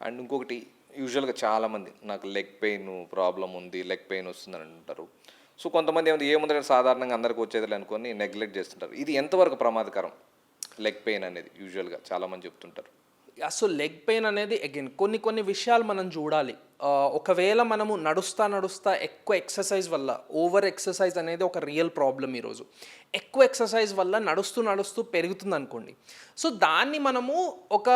And ఇంకొకటి యూజువల్గా చాలామంది నాకు లెగ్ పెయిన్ ప్రాబ్లం ఉంది లెగ్ పెయిన్ వస్తుందని అంటారు సో కొంతమంది ఏముంది ఏముందంటే సాధారణంగా అందరికీ వచ్చేది అనుకొని నెగ్లెక్ట్ చేస్తుంటారు. ఇది ఎంతవరకు ప్రమాదకరం లెగ్ పెయిన్ అనేది యూజువల్గా చాలామంది చెప్తుంటారు? అసలు లెగ్ పెయిన్ అనేది అగైన్ కొన్ని కొన్ని విషయాలు మనం చూడాలి. ఒకవేళ మనము నడుస్తా నడుస్తా ఎక్కువ ఎక్సర్సైజ్ వల్ల ఓవర్ ఎక్సర్సైజ్ అనేది ఒక రియల్ ప్రాబ్లం ఈరోజు. ఎక్కువ ఎక్సర్సైజ్ వల్ల నడుస్తూ నడుస్తూ పెరుగుతుంది అనుకోండి సో దాన్ని మనము ఒక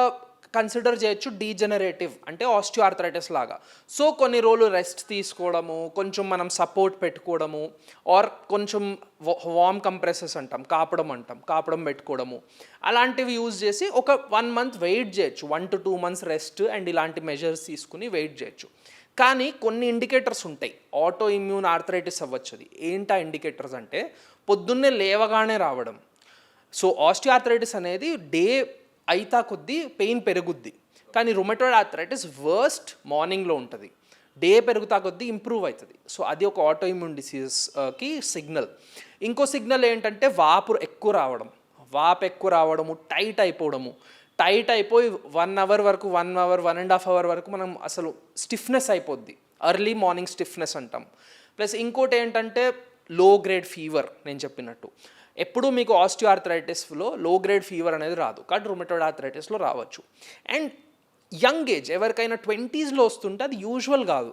కన్సిడర్ చేయొచ్చు డీజనరేటివ్ అంటే ఆస్టియోఆర్థరైటిస్ లాగా. సో కొన్ని రోజులు రెస్ట్ తీసుకోవడము కొంచెం మనం సపోర్ట్ పెట్టుకోవడము ఆర్ కొంచెం వామ్ కంప్రెసెస్ అంటాం కాపడం అంటాం కాపడం పెట్టుకోవడము. అలాంటివి యూజ్ చేసి ఒక వన్ మంత్ వెయిట్ చేయొచ్చు. One to two months rest and ఇలాంటి మెజర్స్ తీసుకుని వెయిట్ చేయొచ్చు. కానీ కొన్ని ఇండికేటర్స్ ఉంటాయి. ఆటో ఇమ్యూన్ ఆర్థరైటిస్ అవ్వచ్చు అది. ఏంటి ఆ ఇండికేటర్స్ అంటే పొద్దున్నే లేవగానే రావడం. సో ఆస్టియార్థరైటిస్ అనేది డే అయితా కొద్దీ పెయిన్ పెరుగుద్ది. కానీ రుమటోయిడ్ ఆర్థరైటిస్ వర్స్ట్ మార్నింగ్లో ఉంటుంది. డే పెరుగుతా కొద్దీ ఇంప్రూవ్ అవుతుంది సో అది ఒక ఆటో ఇమ్యూన్ డిసీజెస్కి సిగ్నల్ ఇంకో సిగ్నల్ ఏంటంటే వాపు ఎక్కువ రావడం. వాపు ఎక్కువ రావడము టైట్ అయిపోవడము. టైట్ అయిపోయి వన్ అవర్ వరకు one hour one and half hour వరకు మనం అసలు స్టిఫ్నెస్ అయిపోద్ది. ఎర్లీ మార్నింగ్ స్టిఫ్నెస్ అంటాం. ప్లస్ ఇంకోటి ఏంటంటే లో గ్రేడ్ ఫీవర్ నేను చెప్పినట్టు. ఎప్పుడూ మీకు ఆస్టియోఆర్థరైటిస్లో లో గ్రేడ్ ఫీవర్ అనేది రాదు. కానీ రుమటోడ్ ఆర్థరైటిస్లో రావచ్చు. అండ్ యంగ్ ఏజ్ ఎవరికైనా ట్వంటీస్లో వస్తుంటే అది యూజువల్ కాదు.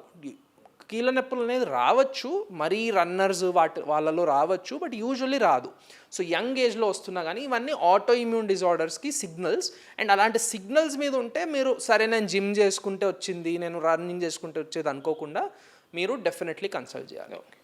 కీళ్ళ నొప్పులు అనేది రావచ్చు మరీ రన్నర్స్ వాటి వాళ్ళలో రావచ్చు బట్ యూజువల్లీ రాదు. సో యంగ్ ఏజ్లో వస్తున్నా కానీ ఇవన్నీ ఆటో ఇమ్యూన్ డిజార్డర్స్కి సిగ్నల్స్ అండ్ అలాంటి సిగ్నల్స్ మీద ఉంటే మీరు సరే నేను జిమ్ చేసుకుంటే వచ్చింది నేను రన్నింగ్ చేసుకుంటే వచ్చేది అనుకోకుండా మీరు డెఫినెట్లీ కన్సల్ట్ చేయాలి. ఓకే